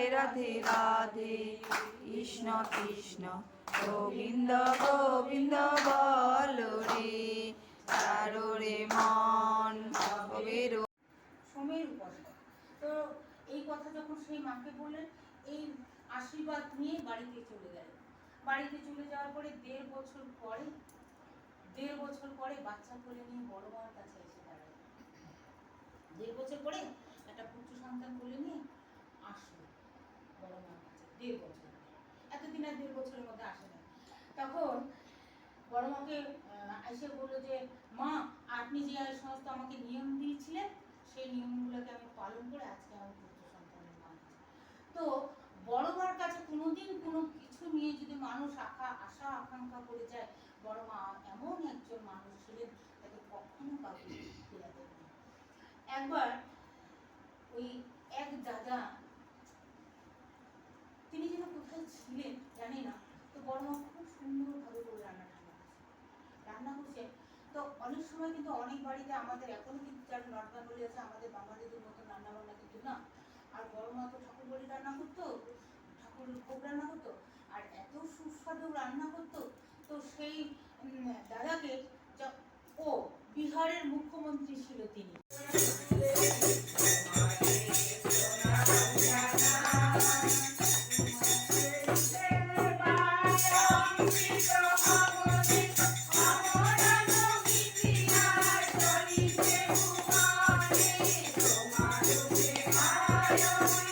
রায় রাধে রাধে। কৃষ্ণ কৃষ্ণ, গোবিন্দ গোবিন্দ বল রে। মন তো এই কথা যখন সেই মাকে বললেন, এই আশীর্বাদ নিয়ে বাড়িতে চলে গেলেন। বাড়িতে চলে যাওয়ার পরে দেড় বছর পরে, দেড় বছর পরে বাচ্চা কোলে নিয়ে বড় মার কাছে এসে দাঁড়ায় দেড় বছর পরে একটা পুত্র সন্তান কোলে নিয়ে আসলো বড় মার কাছে দেড় বছর। এতদিন আর দেড় বছরের মধ্যে আসে না। তখন বড় মাকে এসে বলল যে, মা, আপনি যে সমস্ত আমাকে নিয়ম দিয়েছিলেন, সেই নিয়মগুলোকে আমি পালন করে আজকে আমি পুত্র সন্তানের মা। তো বড় মার কাছে কোনোদিন কোনো কিছু নিয়ে যদি মানুষ আশা আশা, আকাঙ্ক্ষা করে যায়, বড় মা এমন একজন মানুষ ছিলেন, তাকে কখনো কাউকে না একবার ওই এক দাদা ছিলেন, জানি না। তো বড় মা খুব সুন্দরভাবে করে রান্না টান্না করছে। রান্না করছে। তো অনেক সময় কিন্তু অনেক বাড়িতে আমাদের এখনও কিন্তু যারা নর্থ বেঙ্গলি আছে, আমাদের বাঙালিদের মতো রান্না বান্না কিন্তু না। আর বড় মা তো ঠাকুর বাড়ি রান্না করতো ঠাকুরের ভোগ রান্না করতো। আর এত সুস্বাদু রান্না করতো। তো সেই দাদাকে ও বিহারের মুখ্যমন্ত্রী ছিল তিনি। Yes.